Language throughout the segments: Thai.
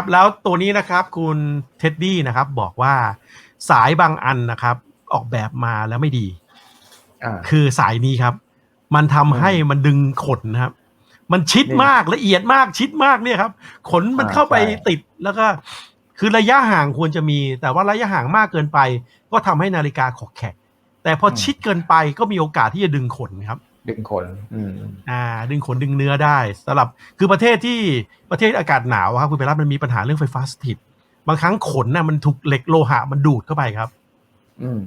ครับ แล้วตัวนี้นะครับคุณเท็ดดี้นะครับบอกว่าสายบางอันนะครับ ออกแบบมาแล้วไม่ดี อ่า คือสายนี้ครับ มันทำให้มันดึงขนนะครับ มันชิดนี่มากละเอียดมากชิดมากเนี่ยครับ ขนมันอ่าเข้าไปใช่ ติดแล้วก็ คือระยะห่างควรจะมี แต่ว่าระยะห่างมากเกินไป ก็ทำให้นาฬิกาขอกแขกแต่พอชิดเกินไปก็มีโอกาสที่จะดึงขนครับ ดึงขนอืมอ่า ดึงขนดึงเนื้อได้สำหรับคือประเทศที่ประเทศอากาศหนาวอะครับคุณไปรับมันมีปัญหาเรื่องไฟฟ้าสถิต บางครั้งขนน่ะมันถูกเหล็กโลหะมันดูดเข้าไปครับ อืม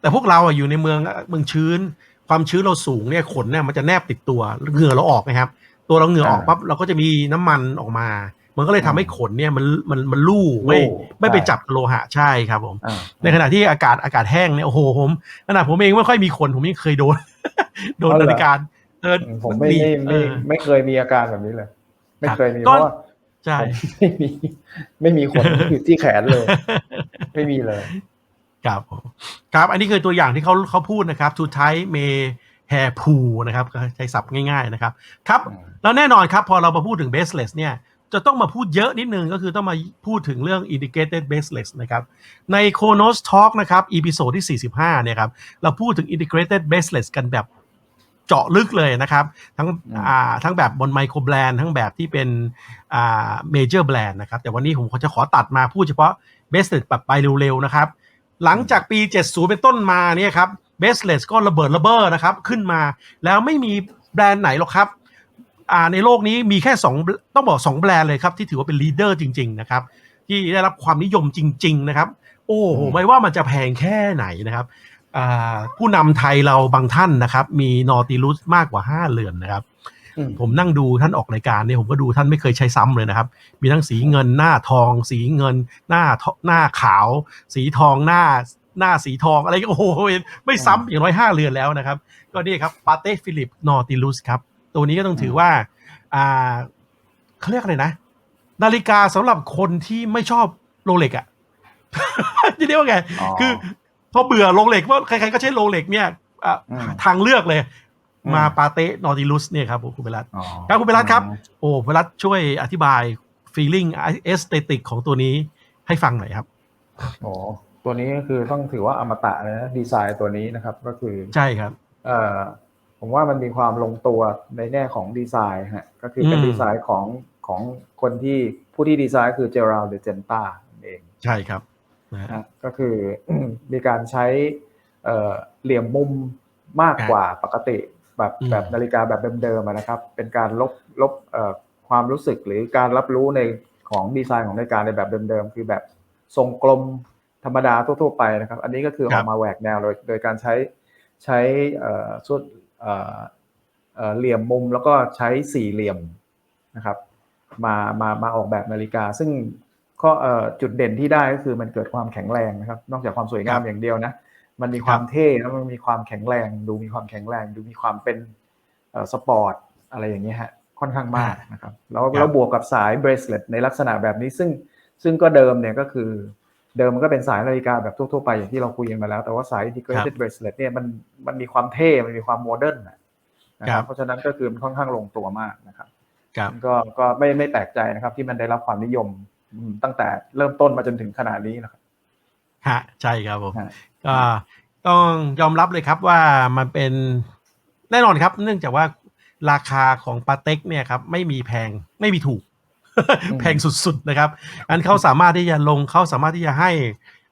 แต่พวกเราอะอยู่ในเมืองเมืองชื้น ความชื้นเราสูงเนี่ยขนเนี่ยมันจะแนบติดตัวเหงื่อเราออกนะครับ ตัวเราเหงื่อออกอ่าปั๊บเราก็จะมีน้ำมันออกมา มันก็เลยทำให้ขนเนี่ยมันมันมันลู่ไม่ลู่ไม่ไปใช่จับโลหะใช่ครับผมอ่าในขณะที่อากาศอากาศแห้งเนี่ยโอ้โหผมขนาดผมเองไม่ค่อยมีขนผมยังเคยโดน โดนนาฬิกาเออผมไม่หนีไม่เอไม่อไม่เคยมีอาการแบบนี้เลย ไม่ครับเคยมีก็เพราะว่าใช่ผมไม่มีไม่มีขนอยู่ที่แขนเลย ไม่มีเลย ครับผมครับ อันนี้คือตัวอย่างที่เขาเขาพูดนะครับ to tie may hair pool นะครับก็ใช้ศัพท์ง่าย ๆนะครับ ครับอืมแล้วแน่นอนครับ พอเรามาพูดถึง baseless เนี่ย จะต้องมาพูดเยอะนิดนึงก็คือต้องมาพูดถึงเรื่อง integrated baseless นะครับใน Kronos Talk นะครับ episode ที่ 45 เนี่ยครับเราพูดถึง integrated baseless กันแบบเจาะลึกเลยนะครับ ทั้งอืมอ่าทั้งแบบบนไมโครแบรนด์ทั้งแบบที่เป็นอ่า major brand นะครับ แต่วันนี้ผมจะขอตัดมาพูดเฉพาะ baseless แบบไปเร็วๆนะครับ หลังจากปี 70 เป็นต้นมาเนี่ยครับ baseless ก็ระเบิดระเบ้อนะครับขึ้นมาแล้วไม่มีแบรนด์ไหนหรอกครับ อ่าในโลกนี้มีแค่สองต้องบอกสองแบรนด์เลยครับ ที่ถือว่าเป็นลีดเดอร์จริง ๆ นะครับ ที่ได้รับความนิยมจริง ๆ นะครับ โอ้โหอืมไม่ว่ามันจะแพงแค่ไหนนะครับอ่าผู้นำไทยเราบางท่านนะครับ มีนอติลุสมากกว่า 5 เรือนนะครับอืมผมนั่งดูท่านออกรายการเนี่ยผมก็ดูท่านไม่เคยใช้ซ้ำเลยนะครับ มีทั้งสีเงินหน้าทอง สีเงิน หน้าทหน้าขาว สีทองหน้าหน้าสีทองอะไรก็โอ้โหไม่ซ้ำอย่างน้อยห้าเรือนแล้วนะครับ ก็นี่ครับปาเต้ฟิลิปนอติลุสครับ ตัวนี้ก็ต้องถือว่า อ่าเขาเรียกอะไรนะ นาฬิกาสำหรับคนที่ไม่ชอบโรเล็กอะจะเรียกว่าไงอ๋อคือพอเบื่อโรเล็กว่าใครๆก็ใช้โรเล็กเนี่ยอะอืมทางเลือกเลยอืมมาปาเต้นอติลุสเนี่ยครับผมคุณเบลัสอ๋อครับคุณเบลัสครับ โอ้เบลัสช่วยอธิบาย feeling aesthetic ของตัวนี้ให้ฟังหน่อยครับโอ้ตัวนี้ก็คือต้องถือว่าอมตะเลยนะดีไซน์ตัวนี้นะครับ ก็คือใช่ครับ เอ่อ ผมว่ามันมีความลงตัวในแง่ของดีไซน์ฮะก็คือเป็นอืมดีไซน์ของของคนที่ผู้ที่ดีไซน์คือเจอราลเดเจนตาเองใช่ครับนะฮะนะก็คือมีการใช้เอ่อเหลี่ยมมุมมากกว่าปกติแบบอืมแบบนาฬิกาแบบเดิมๆอะนะครับ เป็นการลบลบเอ่อความรู้สึกหรือการรับรู้ในของดีไซน์ของนาฬิกาในแบบเดิมๆคือแบบทรงกลมธรรมดาทั่วๆไปนะครับ อันนี้ก็คือคอรัอบกมาแหวกแนวโดยโดยการใช้ใช้เอ่อส่วน เอ่อเอ่อเหลี่ยมมุมแล้วก็ใช้สี่เหลี่ยมนะครับมามามาออกแบบนาฬิกา ซึ่งข้อเอ่อจุดเด่นที่ได้ก็คือมันเกิดความแข็งแรงนะครับ นอกจากความสวยงามครับอย่างเดียวนะมันมีครับความเท่แล้วมันมีความแข็งแรง ดูมีความแข็งแรง ดูมีความเป็นเอ่อสปอร์ตอะไรอย่างเงี้ยฮะค่อนข้างมากนะครับแล้วครับแล้วบวกกับสายเบรสเลตในลักษณะแบบนี้ซึ่งซึ่งก็เดิมเนี่ยก็คือ เดิมมันก็เป็นสายนาฬิกาแบบทั่วๆไปอย่างที่เราคุยกันมาแล้ว แต่ว่าสาย integrated bracelet เนี่ยมันมันมีความเท่ มันมีความโมเดิร์นนะนะคครัรับบเพราะฉะนั้นก็คือมันค่อนข้างลงตัวมากนะครับครับก็ก็ไม่ไม่แปลกใจนะครับ ที่มันได้รับความนิยมอืมตั้งแต่เริ่มต้นมาจนถึงขนาดนี้นะครับฮะใช่ครับผมฮะก็ต้องยอมรับเลยครับว่ามันเป็นแน่นอนครับ เนื่องจากว่าราคาของปาเต็กเนี่ยครับไม่มีแพงไม่มีถูกอืม แพงสุดๆนะครับอันเขาสามารถที่จะลงเขาสามารถที่จะให้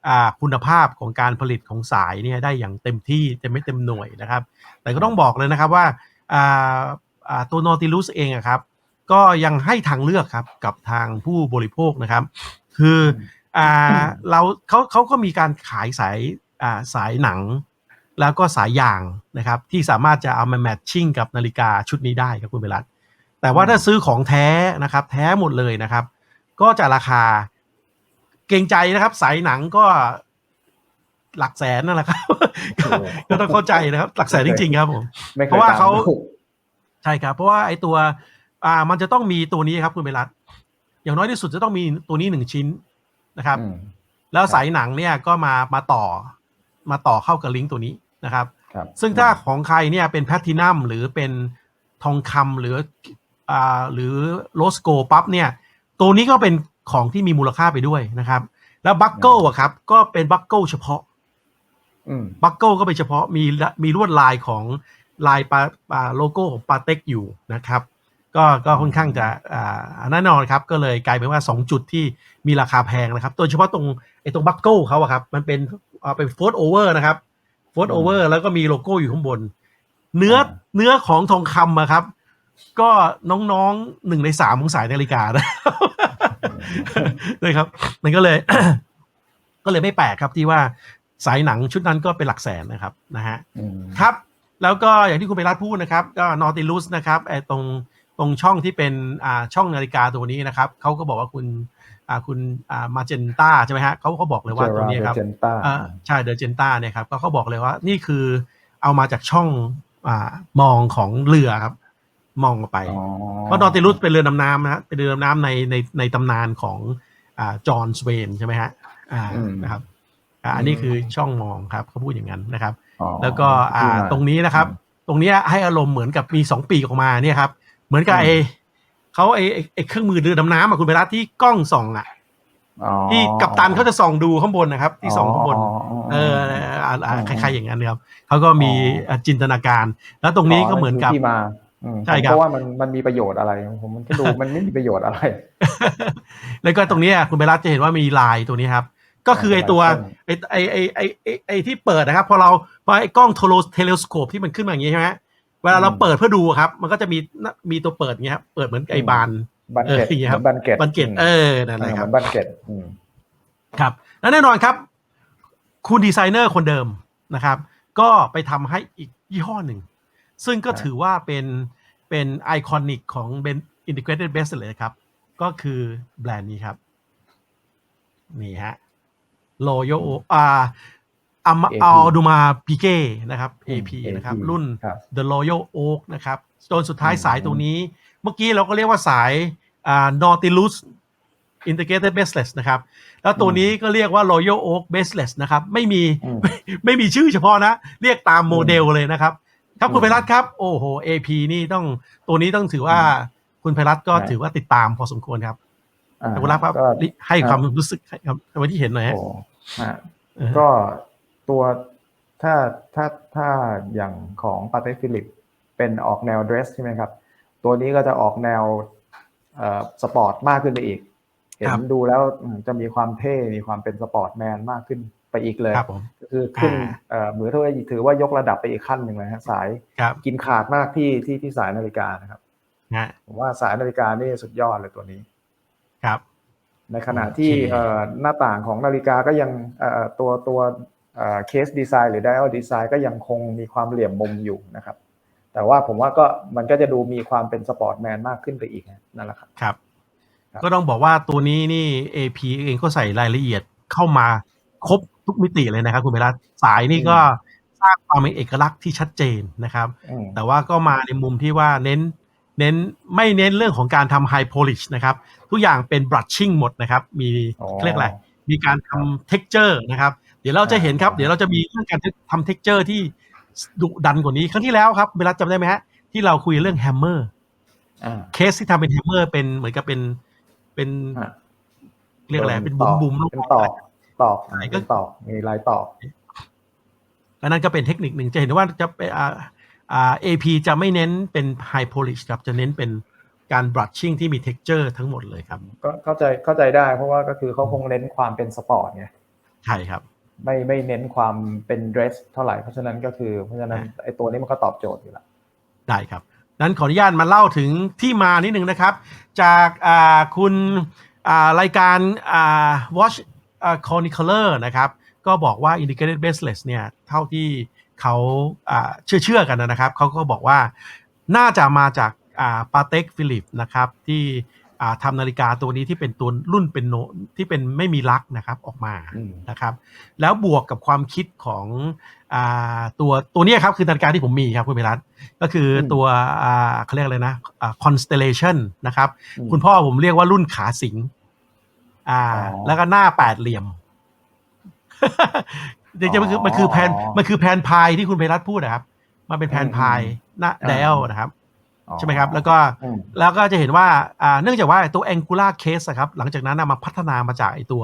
อ่าคุณภาพของการผลิตของสายเนี่ยได้อย่างเต็มที่เต็มไม่เต็มหน่วยนะครับ แต่ก็ต้องบอกเลยนะครับว่าอ่าอ่าตัวนอติลุสเองครับก็ยังให้ทางเลือกครับกับทางผู้บริโภคนะครับ คืออ่าเราเขาเขาก็มีการขายสายอ่าสายหนัง แล้วก็สายยางนะครับ ที่สามารถจะเอามาแมทชิ่งกับนาฬิกาชุดนี้ได้ครับคุณเบลัด แต่ว่าถ้าซื้อของแท้นะครับ แท้หมดเลยนะครับ ก็จะราคาเกรงใจนะครับ สายหนังก็หลักแสนนั่นแหละครับ ก็โอ้โหก็ต้องเข้าใจนะครับ หลักแสนจริง ๆ ครับผมไม่คยเพราะว่าตมเขาดูใช่ครับ เพราะว่าไอ้ตัว อ่า มันจะต้องมีตัวนี้ครับคุณเบลัดอย่างน้อยที่สุดจะต้องมีตัวนี้หนึ่งชิ้นนะครับอืมแล้วสายหนังเนี่ยก็มามาต่อมาต่อเข้ากับลิงก์ตัวนี้นะครับครับซึ่งถ้าของใครเนี่ยเป็นแพลตินัมหรือเป็นทองคำหรืออ่า หรือโรสโกปั๊บเนี่ย ตัวนี้ก็เป็นของที่มีมูลค่าไปด้วยนะครับ แล้วบัคเกิลอะครับ ก็เป็นบัคเกิลเฉพาะอืมบัคเกิลก็เป็นเฉพาะมีละมีลวดลายของลายปาปาโลโก้ของปาเต็กอยู่นะครับ ก็ก็ค่อนข้างจะอ่าแน่นอนครับ ก็เลยกลายเป็นว่า 2 จุดที่มีราคาแพงนะครับ โดยเฉพาะตรงไอ้ตรงบัคเกิลเขาอะครับ มันเป็นอ่าเป็นโฟร์โอเวอร์นะครับโฟร์โอเวอร์แล้วก็มีโลโก้อยู่ข้างบน เนื้อเนื้อของทองคำอะครับ ก็น้องๆหนึ่งในสามของสายนาฬิกานะนะครับ มันก็เลย ก็เลยไม่แปลกครับที่ว่าสายหนังชุดนั้นก็เป็นหลักแสนนะครับนะฮะอืมครับ แล้วก็อย่างที่คุณไปรัฐพูดนะครับ ก็นอติลุสนะครับไอ้ตรงตรงช่องที่เป็นอ่าช่องนาฬิกาตัวนี้นะครับเขาก็บอกว่าคุณอ่าคุณอ่ามาเจนต้าใช่ไหมฮะเขาเขาบอกเลยว่าตัวนี้ครับเจนต้าอ่าใช่เดอเจนต้าเนี่ยครับก็เขาบอกเลยว่านี่คือเอามาจากช่องอ่ามองของเรือครับ มองออกไปเพราะนอติลุสเป็นเรือดำน้ำนะฮะเป็นเรือดำน้ำในในในตำนานของอ่าจอห์นสเวนใช่ไหมฮะอ่าอืมนะครับอ่าอันนี้คือช่องมองครับเขาพูดอย่างนั้นนะครับอ๋อแล้วก็อ่าที่มตรงนี้นะครับ ตรงเนี้ยให้อารมณ์เหมือนกับมีสองปีกออกมาเนี่ยครับเหมือนกับอืมไอเขาไอไอ้ไอเครื่องมือเรือดำน้ำอะคุณไปรัฐที่กล้องส่องอะอ๋อที่กัปตันเขาจะส่องดูข้างบนนะครับ ที่ส่องข้างบนอ๋อเอออ่าอ่าอืมคล้ายๆอย่างนั้นครับเขาก็มีอ๋อจินตนาการ แล้วตรงนี้ก็เหมือนกับที่มาอืม ใช่ครับเพราะว่ามันมันมีประโยชน์อะไรผมมันก็ดูมันไม่มีประโยชน์อะไร แล้วก็ตรงเนี้ยคุณไปรัฐจะเห็นว่ามีลายตัวนี้ครับ ก็คือไอตัวลายเส้นไอไอไอไอไอ้ไอที่เปิดนะครับ พอเราพอไอกล้องโทรเทเลสโคปที่มันขึ้นมาอย่างนี้ใช่ไหมเวลาเราอืมเปิดเพื่อดูครับ มันก็จะมีมีตัวเปิดอย่างเงี้ยครับเปิดเหมือนไอบานบันเก็ตเอออย่างเงี้ยครับบันเก็ตบันเกตเออนั่นแหละครับเหมือนบันเก็ตอืมครับ และแน่นอนครับ คุณดีไซเนอร์คนเดิมนะครับ ก็ไปทำให้อีกยี่ห้อหนึ่ง ซึ่งก็ครับถือว่าเป็นเป็นไอคอนิกของเบนอินทิเกรเต็ดเบสเลยครับ ก็คือแบรนด์นี้ครับ นี่ฮะโลโยอ่าอัม AP อัลดูมาปิเก้นะครับ AP อืมนะครับ AP รุ่นครับ The Royal Oak นะครับจนสุดท้ายอืมสายตรงนี้ เมื่อกี้เราก็เรียกว่าสายอ่า Nautilus Integrated Baseless นะครับ แล้วตัวนี้ก็เรียกว่า Royal Oak Baseless นะครับ ไม่มีอืมไม่มีชื่อเฉพาะนะ เรียกตามโมเดลเลยนะครับ ครับคุณอืมไพรัตครับ โอ้โห AP นี่ต้องตัวนี้ต้องถือว่าคุณไพรัตก็ใช่ถือว่าติดตามพอสมควรครับอ่าแต่คุณรักครับก็ให้ความรู้สึกให้ครับวันที่เห็นหน่อยฮะโอ้ฮะเออก็ตัวถ้าถ้าถ้าอย่างของปาเต้ฟิลิปเป็นออกแนวเดรสใช่ไหมครับ ตัวนี้ก็จะออกแนวเอ่อสปอร์ตมากขึ้นไปอีก เห็นดูแล้วอืมจะมีความเท่ มีความเป็นสปอร์ตแมนมากขึ้น ไปอีกเลยครับผมก็คือขึ้นอ่าเอ่อเหมือนที่ว่าถือว่ายกระดับไปอีกขั้นหนึ่งเลยฮะสายครับกินขาดมากที่ที่ที่สายนาฬิกานะครับนะฮะผมว่าสายนาฬิกานี่สุดยอดเลยตัวนี้ครับ ในขณะที่โอเคเอ่อหน้าต่างของนาฬิกาก็ยังเอ่อตัวตัวเคสดีไซน์หรือ dial design ก็ยังคงมีความเหลี่ยมมุมอยู่นะครับ แต่ว่าผมว่าก็มันก็จะดูมีความเป็นสปอร์ตแมนมากขึ้นไปอีกนะนั่นแหละครับครับครับ ก็ต้องบอกว่าตัวนี้นี่ AP เองก็ใส่รายละเอียดเข้ามา ครบทุกมิติเลยนะครับ คุณเบลรัตสายนี่ก็สร้างความเป็นเอกลักษณ์ที่ชัดเจนนะครับอืมแต่ว่าก็มาในมุมที่ว่าเน้นเน้นไม่เน้นเรื่องของการทำ high polish นะครับ ทุกอย่างเป็น brushing หมดนะครับ มีอ๋อเขาเรียกอะไรมีการทำ texture นะครับ เดี๋ยวเราจะเห็นครับอ่าเดี๋ยวเราจะมีเรื่องการทำ texture ที่ดุดันกว่านี้ ครั้งที่แล้วครับเวลาจำได้ไหมฮะ ที่เราคุยเรื่อง hammer อ่าเคสที่ทำเป็น hammer เป็นเหมือนกับเป็นเป็นฮะเรียกอะไรเป็นตบุ๋อมกบุ๋มๆลูกเป็น ตอกตอกใช่ก็เป็นตอกมีลายตอกอันนั้นก็เป็นเทคนิคหนึ่งจะเห็นว่าจะเป็นอ่าอ่า AP จะไม่เน้นเป็น high polish ครับจะเน้นเป็นการ brushing ที่มี texture ทั้งหมดเลยครับ ก็เข้าใจเข้าใจได้เพราะว่าก็คือเขาคงเน้นความเป็นสปอร์ตไงใช่ครับ ไม่ไม่เน้นความเป็นเดรสเท่าไหร่เพราะฉะนั้นก็คือเพราะฉะนั้นไอ้ตัวนี้มันก็ตอบโจทย์อยู่แล้วได้ครับ นั้นขออนุญาตมาเล่าถึงที่มานิดนึงนะครับ จากอ่าคุณอ่ารายการ อ่า Watch อ่า Chronicler นะครับ ก็บอกว่า Integrated Baseless เนี่ย เท่าที่เขาอ่าเชื่อเชื่อๆกันนะครับ เขาก็บอกว่าน่าจะมาจากอ่าปาเต็กฟิลิปนะครับ ที่อ่าทำนาฬิกาตัวนี้ที่เป็นตัวรุ่นเป็นโนที่เป็นไม่มีลักนะครับออกมาอืมนะครับ แล้วบวกกับความคิดของอาตัวตัวเนี้ยครับคือนาฬิกาที่ผมมีครับคุณเมรัตก็คืออมตัวอ่าเขาเรียกอะไรนะอ่า constellation นะครับอืมคุณพ่อผมเรียกว่ารุ่นขาสิง อ่าอ๋อแล้วก็หน้าแปดเหลี่ยมจริงๆมันคือมันคือแผนอ๋อมันคือแผนพายที่คุณเพรัตพูดนะครับ มันเป็นแผนพายหน้าอ่าเดลนะครับอ๋อใช่ไหมครับ แล้วก็อืมแล้วก็จะเห็นว่าอ่าเนื่องจากว่าตัว Angular Case อะครับ หลังจากนั้นนะมาพัฒนามาจากไอตัว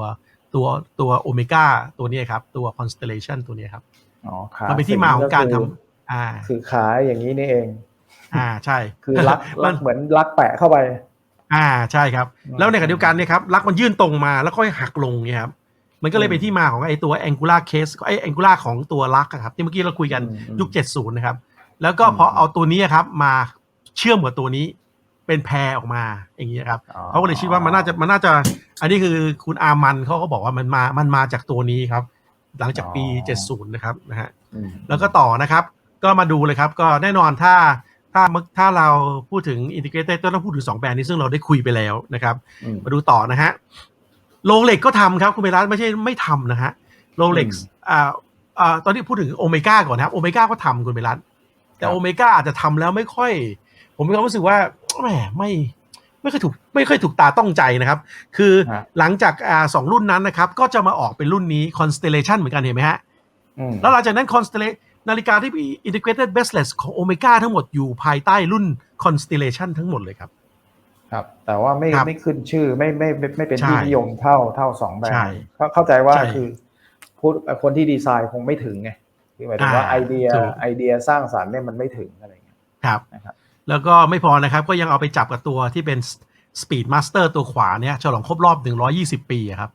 ตัวตัวโอเมก้าตัวนี้ครับ ตัว Constellation ตัวนี้ครับอ๋อขามันเป็นที่มาของการทำอ่า คือขาอย่างนี้นี่เอง อ่าใช่ คือลักมัลันกเหมือนลักแปะเข้าไป อ่าใช่ครับอืมแล้วในขณะเดียวกันเนี่ยครับลักมันยื่นตรงมาแล้วค่อยหักลงเนี่ยครับมันก็เลยเป็นที่มาของไอ้ตัว Angular Case ไอ้ Angular ของตัวลักอะครับที่เมื่อกี้เราคุยกันอืมอืมยุค 70 นะครับ แล้วก็อืมพอเอาตัวนี้ครับมาเชื่อมกับตัวนี้เป็นแพรออกมาอย่างนี้ครับอ๋อเขาก็เลยคิดว่ามันน่าจะมันน่าจะ อันนี้คือคุณอามันเขาก็บอกว่ามันมามันมาจากตัวนี้ครับ หลังจากปี 70 นะครับนะฮะอืมแล้วก็ต่อนะครับ ก็มาดูเลยครับ ก็แน่นอนถ้า ถ้าถ้าเราพูดถึง integrated ก็ต้องพูดถึง 2 แบรนด์นี้ซึ่งเราได้คุยไปแล้วนะครับอืมมาดูต่อนะฮะโรเล็กก็ทำครับ คุณเบลัสไม่ใช่ไม่ทำนะฮะโรเล็กอืมอ่าอ่าตอนนี้พูดถึงโอเมก้าก่อนนะครับโอเมก้าก็ทำคุณเบลัสแต่ครับโอเมก้าอาจจะทำแล้วไม่ค่อย ผมมีความรู้สึกว่าแหมไม่ไม่ค่อยถูกไม่ค่อยถูกตาต้องใจนะครับ คือฮะหลังจากอ่าสองรุ่นนั้นนะครับ ก็จะมาออกเป็นรุ่นนี้ Constellation เหมือนกันเห็นไหมฮะอืมแล้วหลังจากนั้น Constellation นาฬิกาที่มี integrated bracelet ของ Omega ทั้งหมดอยู่ภายใต้รุ่น Constellation ทั้งหมดเลยครับ ครับ แต่ว่าไม่ครับไม่ขึ้นชื่อไม่ไม่ไม่ไม่เป็นใช่ที่นิยมเท่าเท่าสองแบรนใช่ด์เข้าเข้าใจว่าใช่คือพูดคนที่ดีไซน์คงไม่ถึงไงคือหมายถึงว่าอ่าไอเดียถูกไอเดียสร้างสรรค์เนี่ยมันไม่ถึงอะไรอย่างเงี้ยครับนะครับ แล้วก็ไม่พอนะครับก็ยังเอาไปจับกับตัวที่เป็น Speed Master ตัวขวาเนี่ยฉลองครบรอบ 120 ปีอะครับ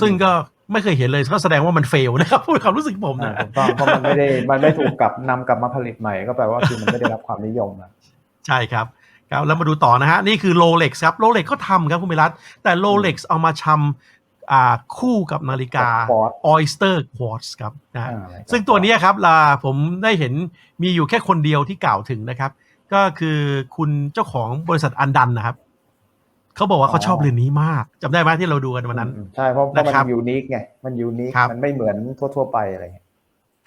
ซึ่งก็ ไม่เคยเห็นเลยก็แสดงว่ามันเฟลนะครับพูดความรู้สึกผมอ่านะถูกต้องเพราะมันไม่ได้มันไม่ถูกกลับนำกลับมาผลิตใหม่ก็แปลว่าคือมันไม่ได้รับความนิยมนะใช่ครับครับแล้วมาดูต่อนะฮะ นี่คือ Rolex ครับ Rolex ก็ทำครับคุณมิรัตแต่ Rolex เอามาชำอ่าคู่กับนาฬิกา Quartz Oyster Quartz ครับนะฮะอ่าอะไรครับซึ่งตัวเนี้ยครับลาผมได้เห็นมีอยู่แค่คนเดียวที่กล่าวถึงนะครับ ก็คือคุณเจ้าของบริษัทอันดันนะครับ เขาบอกว่าเขาชอบเรือนนี้มากจำได้ไหมที่เราดูกันวันนั้นอืมใช่เพราะเพราะมันนะครับยูนิคไงมันยูนิคครับมันไม่เหมือนทั่ว ๆ ไปอะไรเงี้ย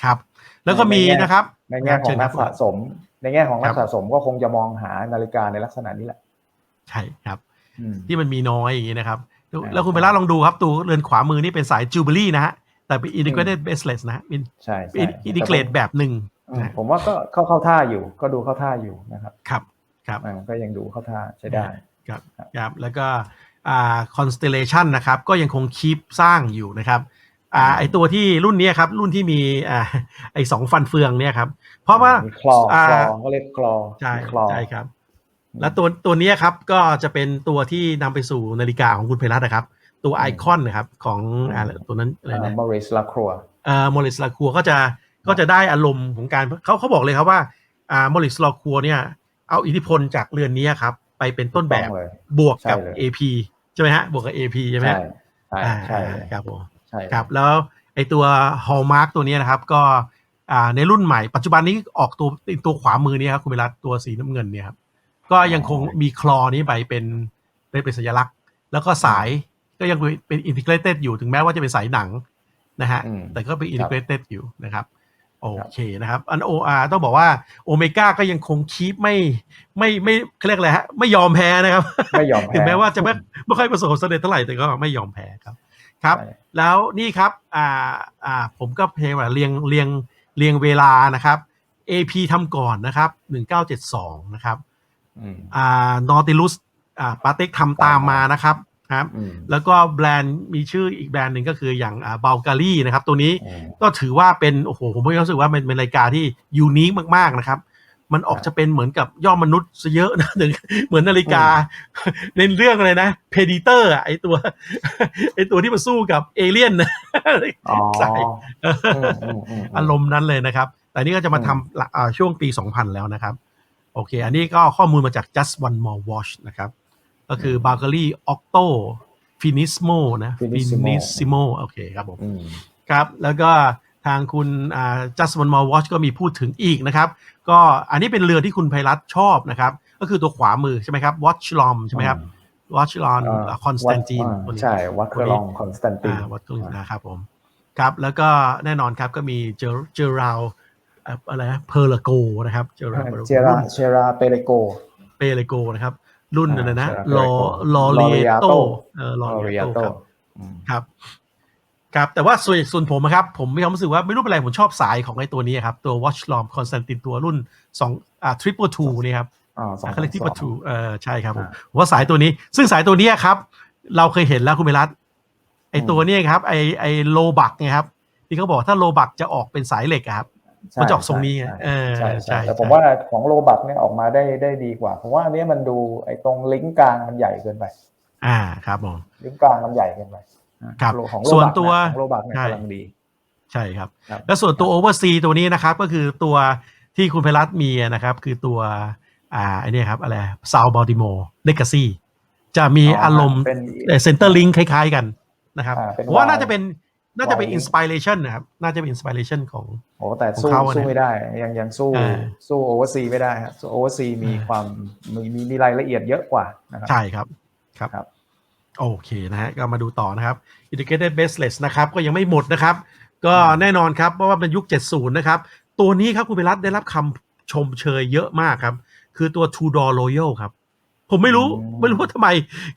ครับ แล้วก็มีในแง่นะครับในแง่ของนักเชิญครับสะสม ในแง่ของนัคกรับสะสมก็คงจะมองหานาฬิกาในลักษณะนี้แหละ ใช่ครับอืมที่มันมีน้อยอย่างนี้นะครับอ่าแล้วคุณเบลล่าลองดูครับ ตัวเรือนขวามือนี่เป็นสายจูเบลี่นะฮะแต่เป็น integrated bracelet นะฮะเป็นใช่ใช่อินทิเกรตแบบหนึ่งอืมนะผมว่าก็เข้าเข้าท่าอยู่ ก็ดูเข้าท่าอยู่นะครับ ครับ ครับอ่าก็ยังดูเข้าท่าใช้ได้ ครับครับครับแล้วก็อ่า constellation นะครับ ก็ยังคงคีปสร้างอยู่นะครับอ่าไอตัวที่รุ่นเนี้ยครับ รุ่นที่มีอ่าไอสองฟันเฟืองเนี่ยครับ เพราะว่ามีคลออ่าคลอก็เรียกคลอใช่มีคลอใช่ครับ แล้วตัวตัวเนี้ยครับก็จะเป็นตัวที่นำไปสู่นาฬิกาของคุณเพลัสนะครับ ตัวไอคอนนะครับของอ่าตัวนั้นอะไรนะมอริสลาครัวเอ่อมอริสลาคัวก็จะก็จะได้อารมณ์ของการเขาเขาบอกเลยครับว่าอ่ามอริสลาคัวเนี่ยเอาอิทธิพลจากเรือนนี้ครับ ไปเป็นต้นแบบเลยบวกกับใช่เลย AP ใช่ไหมฮะบวกกับ AP ใช่ไหมใช่ฮะใช่อ่าใช่เลยครับผมใช่ครับแล้วไอตัว Hallmark ตัวเนี้ยนะครับ ก็อ่าในรุ่นใหม่ปัจจุบันนี้ออกตัวตัวขวามือเนี่ยครับคุณเวลาตัวสีน้ำเงินเนี่ยครับก็ยังคงมีคลอนี้ไปเป็นเป็นเป็นสัญลักษณ์ แล้วก็สายก็ยังเป็นอินทิเกรเต็ดอยู่ถึงแม้ว่าจะเป็นสายหนังนะฮะอืมแต่ก็เป็นอินทิเกรเต็ดอยู่นะครับ โอครับเคนะครับ อันโออาต้องบอกว่าโอเมก้าก็ยังคงคีปไม่ไม่ไม่เขาเรียกอะไรฮะไม่ยอมแพ้นะครับ ไม่ยอมแพ้ถึงแม้ว่าจะไม่ไม่ค่อยประสบความสำเร็จเท่าไหร่แต่ก็ไม่ยอมแพ้ครับครับใช่แล้วนี่ครับอ่าอ่าผมก็เพลงว่าเรียงเรียงเรียงเวลานะครับ AP ทำก่อนนะครับ1972นะครับอืมอ่านอติลุสอ่าปาเต็กทำตามมานะครับ ครับอืมแล้วก็แบรนด์มีชื่ออีกแบรนด์หนึ่งก็คืออย่างอ่าเบลกาลี่นะครับ ตัวนี้อืมก็ถือว่าเป็นโอ้โหผมรู้สึกว่ามันเป็นรายการที่ยูนิคมากๆนะครับ มันออกครับจะเป็นเหมือนกับย่อมนุษย์ซะเยอะนะถึงเหมือนนาฬิกาในเรื่องอะไรนะเพดิเตอร์ไอตัวไอตัวที่มาสู้กับเอเลี่ยนนะอ๋อใช่อืมอืมอืมอารมณ์นั้นเลยนะครับ แต่นี่ก็จะมาอืมทำละอ่าช่วงปี 2000 แล้วนะครับ โอเค อันนี้ก็ข้อมูลมาจาก just one more watch นะครับ ก็คือ b a l g a r y Octo Finismo นะ Finissimo Finissimo โอเคครับผมอืมครับแล้วก็ทางคุณอ่า just one more watch ก็มีพูดถึงอีกนะครับ ก็อันนี้เป็นเรือที่คุณไพรัตชอบนะครับ ก็คือตัวขวามือใช่ไหมครับ watch lom ใช่ไหมครับ watch lom อ่าคอนสแตนตินวัดอ่าใช่วัดกระลองคอนสแตนตินอ่าวัดกลุนะครับผมครับแล้วก็แน่นอนครับก็มีเจอเจอราวเอ่ออะไรนะเพอร์ลโกนะครับ เจอราวเจราเชราเปเรโกเปเลโกนะครับ รุ่นอ่าอะไรนะ Cherra ลอ Pelleco ลอเรียโต Loriato เออลอลอเรีริยอาโตโตครับครับครับ แต่ว่าส่วนส่วนผมนะครับ ผมมีความรู้สึกว่าไม่รู้เป็นไร ผมชอบสายของไอ้ตัวนี้ครับ ตัว Watch l o m Constantin ตัวรุ่น2อ่า Triple Two นี่ครับอ๋อสองเขาเรียกที่ประตูเออใช่ครับผมอ่าผมว่าสายตัวนี้ ซึ่งสายตัวเนี้ยครับ เราเคยเห็นแล้วคุณเมรัตไออืมตัวเนี้ยครับ ไอไอโลบักไงครับ ที่เขาบอกถ้าโลบักจะออกเป็นสายเหล็กอะครับใช่ มันจะออกทรงนี้ไงใช่เออใช่ใช่ใช่แต่ใช่ผมว่าของโลบักเนี่ยออกมาได้ได้ดีกว่า เพราะว่าอันเนี้ยมันดูไอ้ตรงลิงก์กลางมันใหญ่เกินไป อ่าครับผมลิงก์กลางมันใหญ่เกินไปครับโลของส่วนโลบักตัวเยของโลบักเนี่ยใช่กำลังดี ใช่ครับครับ แล้วส่วนตัวโอเวอร์ซีตัวนี้นะครับ ก็คือตัวที่คุณไพรัตมีนะครับ คือตัว อ่าไอเนี้ยครับอะไรซาวบอลติโมเลกาซีจะมีอารมณ์เป็นเซนเตอร์ลิงคล้าย ๆกันนะครับอ่าเป็นผมว่าวาวน่าจะเป็น น่าจะเป็นวาวอินสปิเรชันนะครับ น่าจะเป็นอินสปิเรชันของโอ้แต่ของสู้เขาอะสู้เนี่ยไม่ได้ ยังยังสู้อ่าสู้โอเวอร์ซีไม่ได้ฮะโอเวอร์ซีมีอ่าความมีมีมีรายละเอียดเยอะกว่านะครับ ใช่ครับครับครับ โอเคนะฮะก็มาดูต่อนะครับ Integrated Baseless นะครับ ก็ยังไม่หมดนะครับ ก็แน่นอนครับ เพราะว่าเป็นยุค 70 นะครับ ตัวนี้ครับคุณเปรัตได้รับคำชมเชยเยอะมากครับ คือตัว Two Door Royal ครับ ผมไม่รู้อืมไม่รู้ว่าทำไม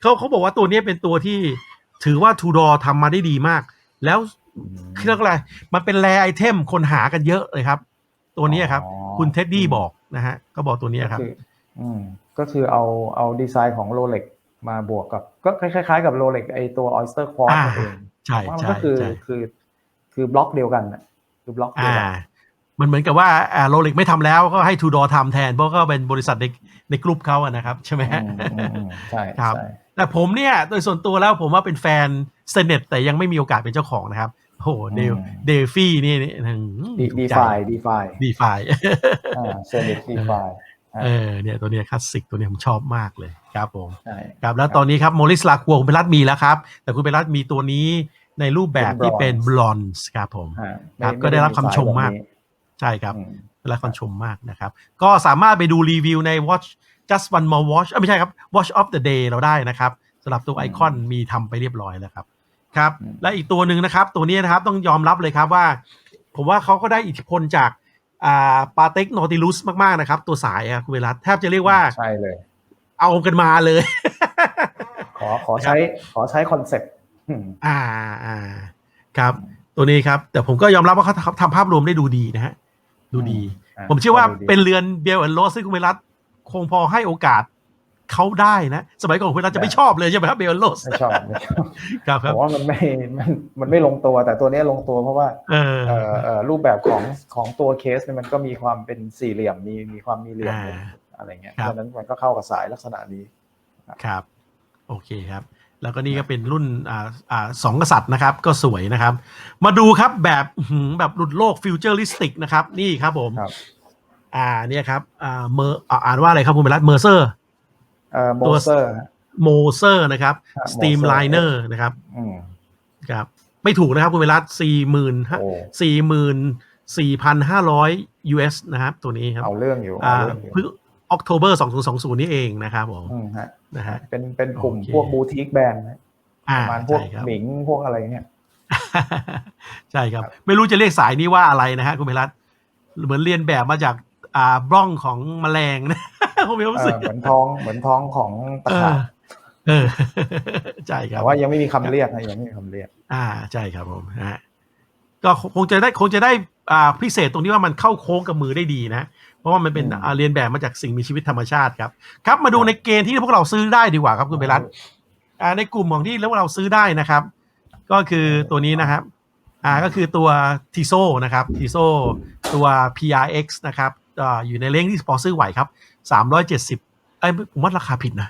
เขาเขาบอกว่าตัวนี้เป็นตัวที่ถือว่า Two Door ทำมาได้ดีมาก แล้วเรียกอะไรมันเป็นแรไอเทมคนหากันเยอะเลยครับ ตัวนี้ครับอ๋อคุณเท็ดดี้บอกนะฮะก็บอกตัวนี้ครับก็คืออืมก็คือเอาเอาดีไซน์ของโรเล็กมาบวกกับ ก็คล้ายๆกับโรเล็กไอตัว Oyster Quartz อ่านั่นเองใช่ว่ามันใช่ก็คือใช่คือคือบล็อกเดียวกันน่ะคือบล็อกเดียวอ่ากันมันเหมือนกับว่าอ่าโรเล็กไม่ทำแล้วก็ให้ทูดอทำแทน เพราะก็เป็นบริษัทในในกลุ่มเขาอะนะครับ ใช่ไหมฮะอืมอืมอืมใช่ครับใช่ แต่ผมเนี่ยโดยส่วนตัวแล้วผมว่าเป็นแฟนเซเนตแต่ยังไม่มีโอกาสเป็นเจ้าของนะครับโอ้โหเดลเดฟี่นี่นี่ดีดีไฟดีไฟดีไฟอ่าเซนิตดีไฟเออเนี่ยตัวเนี้ยคลาสสิกตัวเนี้ยผมชอบมากเลยครับผมใช่ครับแล้วตอนนี้ครับโมริสลาคัวคุณเปรัตมีแล้วครับ แต่คุณเปรัตมีตัวนี้ในรูปแบบที่เป็นบลอนส์ครับผมฮะครับม่ก็ได้รับคำชมมากแบบนี้ใช่ครับอืมได้รับคำชมมากนะครับ ก็สามารถไปดูรีวิวใน Watch just one more watch เอ้ยไม่ใช่ครับ Watch of the day เราได้นะครับสำหรับตัวไอคอนมีทำไปเรียบร้อยแล้วครับครับอืมและอีกตัวหนึ่งนะครับ ตัวนี้นะครับต้องยอมรับเลยครับว่า ผมว่าเขาก็ได้อิทธิพลจากอ่าปาเต็กนอติลุสมาก ๆ นะครับ ตัวสายอะคุณเวลาแทบจะเรียกว่าใช่เลย เอากันมาเลย ขอขอใช้ขอใช้คอนเซ็ปต์อืมอ่าอ่าครับ ตัวนี้ครับ แต่ผมก็ยอมรับว่าเขาทำทำภาพรวมได้ดูดีนะฮะดูดีอะผมเชื่อว่าดูดีเป็นเรือนเบลแอนโรสซึ่งคุณเวรัต คงพอให้โอกาสเขาได้นะ สมัยก่อนคุณเวรัตจะไม่ชอบเลยใช่ไหมครับเบลแอนโรสไม่ชอบไม่ชอบครับคผรับมว่ามันไม่มันมันไม่ลงตัวแต่ตัวเนี้ยลงตัวเพราะว่าเออเอ่อเอ่อรูปแบบของของตัวเคสเนี่ยมันก็มีความเป็นสี่เหลี่ยมมีมีความมีเหลี่ยมอ่าอะไรเงี้ยครับเพราะฉะนั้นมันก็เข้ากับสายลักษณะนี้ครับ โอเคครับ แล้วก็นี่ก็เป็นรุ่นอ่าอ่าสองกษัตริย์นะครับ ก็สวยนะครับ มาดูครับแบบอื้อหือแบบหลุดโลกฟิวเจอริสติกนะครับ นี่ครับผมครับ อ่าเนี่ยครับอ่าเมอร์อ่านว่าอะไรครับคุณเวรัตเมอร์เซอร์เอ่อโมตัวเซอร์โมเซอร์นะครับครับสตีม Moser ไลเนอร์นะครับอืมครับ ไม่ถูกนะครับคุณเวรัตสี่หมื่นโอ้สี่หมื่นสี่พันห้าร้อย US นะครับ ตัวนี้ครับ เอาเรื่องอยู่อ่าเอาเรื่องอยู่เพิ่งออกโทเบอร์สองศูนย์สองศูนย์นี่เองนะครับผมอืมฮะนะฮะเป็นเป็นกลุ่มโอเคพวกบูติกแบรนด์นะอ่าประมาณพวกใช่ครับหมิงพวกอะไรเนี่ยใช่ครับครับ ไม่รู้จะเรียกสายนี้ว่าอะไรนะฮะคุณเมรัตเหมือนเรียนแบบมาจาก อ่าบล้องของแมลงนะผมมีความเอรู้สึอกเหมือนท้องเหมือนท้องของตะเอขาอบเออใช่ครับแต่ว่ายังไม่มีคำเรียกนะยังไม่มีคำเรียก อ่าใช่ครับผมนะฮะก็คงจะได้คงจะได้อ่าพิเศษตรงที่ว่ามันเข้าโค้งกับมือได้ดีนะ เพราะว่ามันเป็นอืมอ่าเรียนแบบมาจากสิ่งมีชีวิตธรรมชาติครับ ครับมาดูในเกณฑ์ที่พวกเราซื้อได้ดีกว่าครับคุณเบรัตอ่าในกลุ่มของที่แล้วเราซื้อได้นะครับ ก็คือตัวนี้นะครับ อ่าก็คือตัวทีโซนะครับทีโซตัว PRX นะครับ อ่าอยู่ในเลนที่พอซื้อไหวครับ370ไอ้ยผมว่าราคาผิดนะ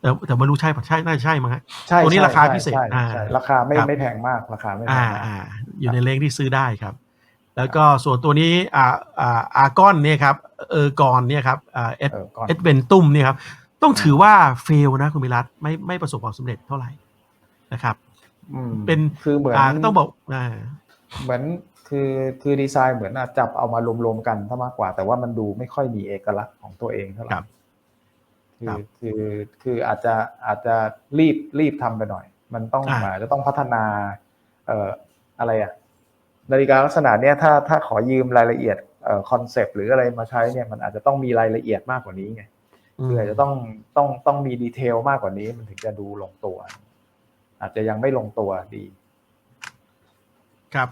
แต่แต่ไม่รู้ใช่ปะใช่น่าจะใช่มั้งฮะใช่ตัวนี้ใช่ราคาใช่พิเศษใช่อ่าใช่ราคาไม่ครับไม่แพงมากราคาไม่แพอ่างมากอ่าอยู่ในเลนที่ซื้อได้ครับ แล้วก็ส่วนตัวนี้อ่าอ่าอาร์กอนเนี่ยครับเออร์กอนเนี่ยครับอ่าเอสเออก่อนเอสเวนตุมเนี่ยครับต้องถือว่าเฟลนะคุณมิรัตไม่ไม่ประสบความสำเร็จเท่าไหร่นะครับอืมเป็นคือเหมือนอ่าต้องบอกอ่าเหมือน คือคือดีไซน์เหมือนอาจจับเอามารวมๆกันถ้ามากกว่า แต่ว่ามันดูไม่ค่อยมีเอกลักษณ์ของตัวเองเท่าไหครัร่บคืครัอบคือคืออาจจะอาจจะรีบรีบทำไปหน่อย มันต้องอ่าอาจจะต้องพัฒนา เอ่ออะไรอะนาฬิกาลักษณะเนี้ยถ้าถ้าขอยืมรายละเอียดเอ่อคอนเซปต์หรืออะไรมาใช้เนี่ยมันอาจจะต้องมีรายละเอียดมากกว่านี้ไงคืออาจจะต้องต้องต้องมีดีเทลมากกว่านี้มันถึงจะดูลงตัว อาจจะยังไม่ลงตัวดี ครับ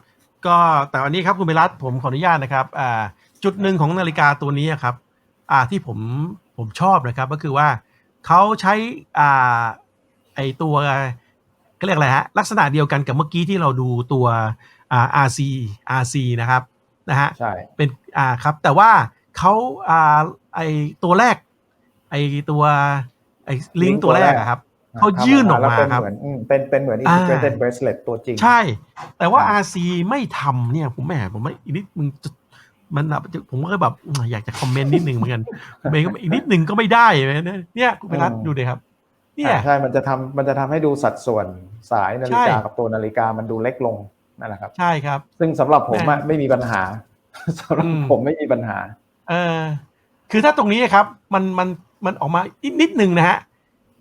ก็แต่วันนี้ครับคุณเบรัตผมขออนุญาตนะครับอ่าจุดหนึ่งของนาฬิกาตัวนี้ครับอ่าที่ผมผมชอบนะครับก็คือว่าเขาใช้อ่าไอตัวเขาเรียกอะไรฮะลักษณะเดียวกันกับเมื่อกี้ที่เราดูตัวอ่า RC RC นะครับนะฮะใช่เป็นอ่าครับแต่ว่าเขาอ่าไอตัวแรกไอตัวไอลิง link ตัวแรกตัวแรกอะครับ เขายื่นออกมาแล้วเป็นครับเหมือนอืมเป็นเป็นเหมือนอ่า integrated bracelet ตัวจริง ใช่ แต่ว่าอ่า RC ไม่ทำเนี่ย ผมแหมผมไม่อีกนิดมึงจะมันแบบผมก็แบบอยากจะคอมเมนต์นิดนึงเหมือนกันเมย์ก็อีกนิดนึงก็ไม่ได้นะเนี่ยคุณไปรัดดูเลยครับเนี่ยอ่าใช่ มันจะทำมันจะทำให้ดูสัดส่วนสายนาฬิกาใช่กับตัวนาฬิกามันดูเล็กลงนั่นแหละครับ ใช่ครับ ซึ่งสำหรับผมอะแม่ไม่มีปัญหาสำหรับอืมผมไม่มีปัญหา เออ คือถ้าตรงนี้ครับ มันมันมันออกมาอีกนิดนึงนะฮะ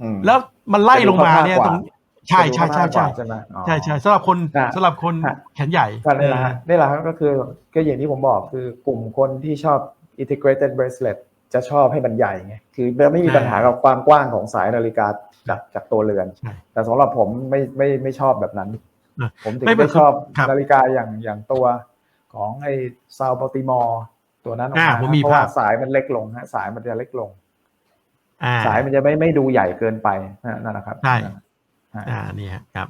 อืมแล้ว มันไล่ลงมาเนี่ยจะดูตรงใช่ใช่ใช่ใช่ใช่ไหมอ๋อใช่ใช่สำหรับคนฮะสำหรับคนฮะแขนใหญ่ก็นี่แหละฮะเออนี่แหละครับก็คือก็อย่างที่ผมบอกคือกลุ่มคนที่ชอบ integrated bracelet จะชอบให้มันใหญ่ไงคือไม่มีปัญหากับความกว้างของสายนาฬิกาจากจากตัวเรือนใช่แต่สำหรับผมไม่ไม่ไม่ชอบแบบนั้นเออผมถึงไม่เป็นไม่ชอบครับนาฬิกาอย่างอย่างตัวของไอ้ซาวบัลติมอร์ตัวนั้นออกอ่ามาผมมีเพราะว่าภาพสายมันเล็กลงฮะสายมันจะเล็กลงอ่า สายมันจะไม่ไม่ดูใหญ่เกินไปนะนั่นนะครับใช่ฮะอ่านี่ฮะครับ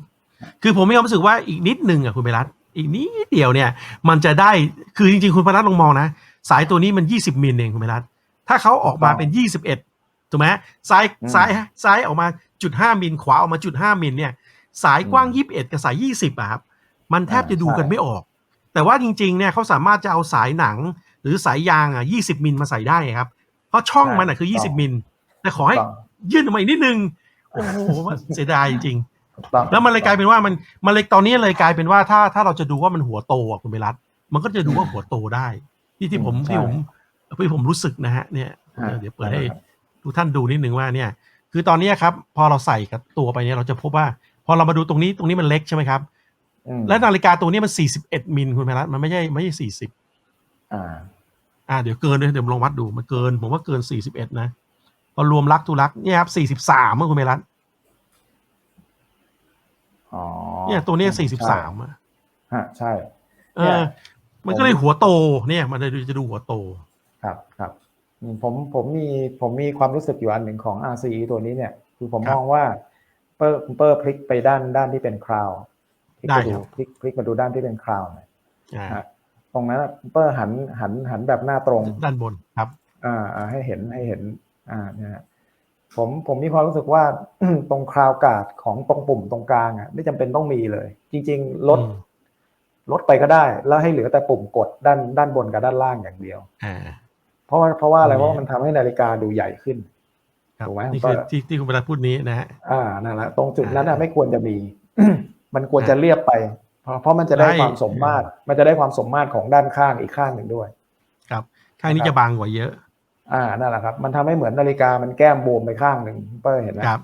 คือผมมีความรู้สึกว่าอีกนิดนึงอะคุณไปรัตอีกนิดเดียวเนี่ย มันจะได้คือจริงๆ คุณพรัตน์ลองมองนะ สายตัวนี้มัน 20มิลเองคุณไปรัตถ้าเขาออกมาเป็น 21ถูกไหมซ้ายซ้ายซ้ายออกมาจุด5มิลขวาออกมาจุด5มิลเนี่ย สายกว้าง 21 กับสาย 20อะครับมันแทบจะดูกันไม่ออก แต่ว่าจริงๆเนี่ยเขาสามารถจะเอาสายหนังหรือสายยางอะ20มิลมาใส่ได้ครับ เพราะช่องมันอะคือ 20มิล แต่ขอให้ถูกต้องยื่นออกมาอีกนิดนึง โอ้โหเสียดายจริงๆถูกต้องแล้วมันเลยกลายเป็นว่ามันมันเลยตอนนี้เลยกลายเป็นว่าถ้าถ้าเราจะดูว่ามันหัวโตอะคุณเบรัตมันก็จะดูว่าหัวโตได้ ที่ที่ผมอืมที่ผมใช่ที่ผมรู้สึกนะฮะเนี่ยฮะเดี๋ยวเปิดให้ครับทุกท่านดูนิดนึงว่าเนี่ย คือตอนนี้ครับ พอเราใส่กับตัวไปเนี่ยเราจะพบว่า พอเรามาดูตรงนี้ตรงนี้มันเล็กใช่ไหมครับอืมและนาฬิกาตัวนี้มัน41มิลคุณเบรัตมันไม่ใช่ไม่ใช่40อ่า อ่า เดี๋ยวเกินเลยเดี๋ยวลองวัดดูมันเกิน ผมว่าเกิน41นะ พอรวมลักทุลักเนี่ยครับ43มั้งคุณเบรัตอ๋อเนี่ยตัวเนี้ยใช่43อะฮะใช่ เอเนี่อยมันก็เลยหัวโต เนี่ย มันเลยจะดูหัวโต ครับครับอืมผมผมมีผมมีความรู้สึกอยู่อันหนึ่งของ RCE ตัวนี้เนี่ย คือผมครับมองว่าเปอร์เปอร์พลิกไปด้านด้านที่เป็นคราวพลิกได้ไปคดูรับพลิกพลิกมาดูด้านที่เป็นคราวหน่อยอ่าฮะตรงนั้นอะเปอร์หันหันหันแบบหน้าตรงด้านบนครับ อ่าอ่าให้เห็นให้เห็น อ่าเนี่ยฮะผมผมมีความรู้สึกว่าตรงคราวการ์ดของตรงปุ่มตรงกลางอะไม่จำเป็นต้องมีเลย จริง ๆ ลดอืมลดไปก็ได้ แล้วให้เหลือแต่ปุ่มกดด้านด้านบนกับด้านล่างอย่างเดียว อ่า เพราะว่าเพราะว่าอะไรตรงนี้เพราะว่ามันทำให้นาฬิกาดูใหญ่ขึ้นครับถูกไหมนี่ก็คือที่ที่คุณประธานพูดนี้นะฮะอ่านั่นแหละตรงจุดนั้นอะอ่าไม่ควรจะมี มันควรอ่าจะเรียบไป เพราะเพราะมันจะได้ได้ความสมมาตรมันจะได้ความสมมาตรของด้านข้างอีกข้างหนึ่งด้วย ครับ ข้างนี้ครับจะบางกว่าเยอะ อ่านั่นแหละครับ มันทำให้เหมือนนาฬิกามันแก้มบวมไปข้างหนึ่งเปอร์เห็นไหมครับ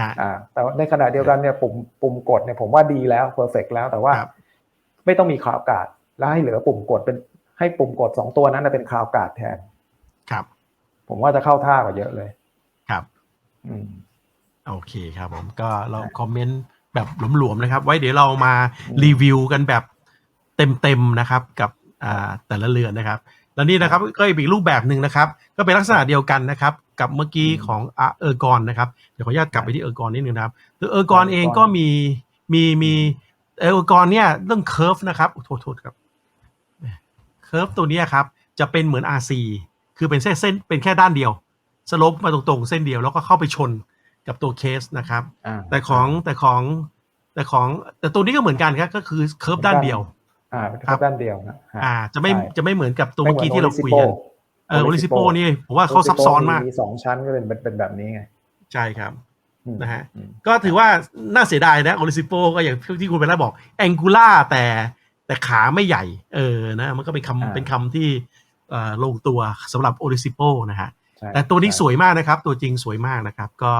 ฮะอ่า แต่ว่าในขณะเดียวกันเนี่ยปุ่มปุ่มกดเนี่ยผมว่าดีแล้วเพอร์เฟกแล้วแต่ว่าครับไม่ต้องมีคลาวการ์ดแล้วให้เหลือปุ่มกดเป็นให้ปุ่มกดสองตัวนั้นนะเป็นคลาวการ์ดแทน ครับ ผมว่าจะเข้าท่ากว่าเยอะเลย ครับ อืมโอเคครับ ผมก็เราคอมเมนต์แบบหลวมๆนะครับ ไว้เดี๋ยวเรามาอืมรีวิวกันแบบเต็มๆนะครับ กับอ่าแต่ละเรือนนะครับ แล้วนี่นะครับก็อีกรูปแบบหนึ่งนะครับ ก็เป็นลักษณะเดียวกันนะครับ กับเมื่อกี้อืมของอะเออร์กอนนะครับเดี๋ยวขออนุญาตกลับไปที่เออร์กอนนิดนึงนะครับคือเออร์กอนเออร์กอนเองก็มีมีมีเออร์กอนเนี่ยเรื่องเค r ร์ฟนะครับโทษโทษครับเค r ร์ฟตัวเนี้ยครับจะเป็นเหมือน RC คือเป็นเส้นเส้นเป็นแค่ด้านเดียวสลบมาตรงๆ เส้นเดียวแล้วก็เข้าไปชนกับตัวเคสนะครับอ่าแต่ของแต่ของแต่ของแต่ตัวนี้ก็เหมือนกันครับก็คือเค r ร์ฟด้านเดียว อ่าเป็นครับด้านเดียวนะฮะอ่า จะไม่ใช่จะไม่เหมือนกับตัวเมื่อกี้ที่เราคุยกันไม่หมืเออโอลิซิโป Olisipo นี่ผมว่าเขาซับซ้อนมากมีสองชั้นก็เป็นเป็นเป็นแบบนี้ไงใช่ครับอืมนะฮะอืมก็ถือว่าน่าเสียดายนะโอลิซิโปก็อย่างที่คุณไปแล้วบอกแองกูล่าแต่แต่ขาไม่ใหญ่ เออนะ มันก็เป็นคำเป็นคำที่เอ่อลงตัวสำหรับโอลิซิโปนะฮะใช่แต่ตัวนี้ใช่สวยมากนะครับ ตัวจริงสวยมากนะครับ ก็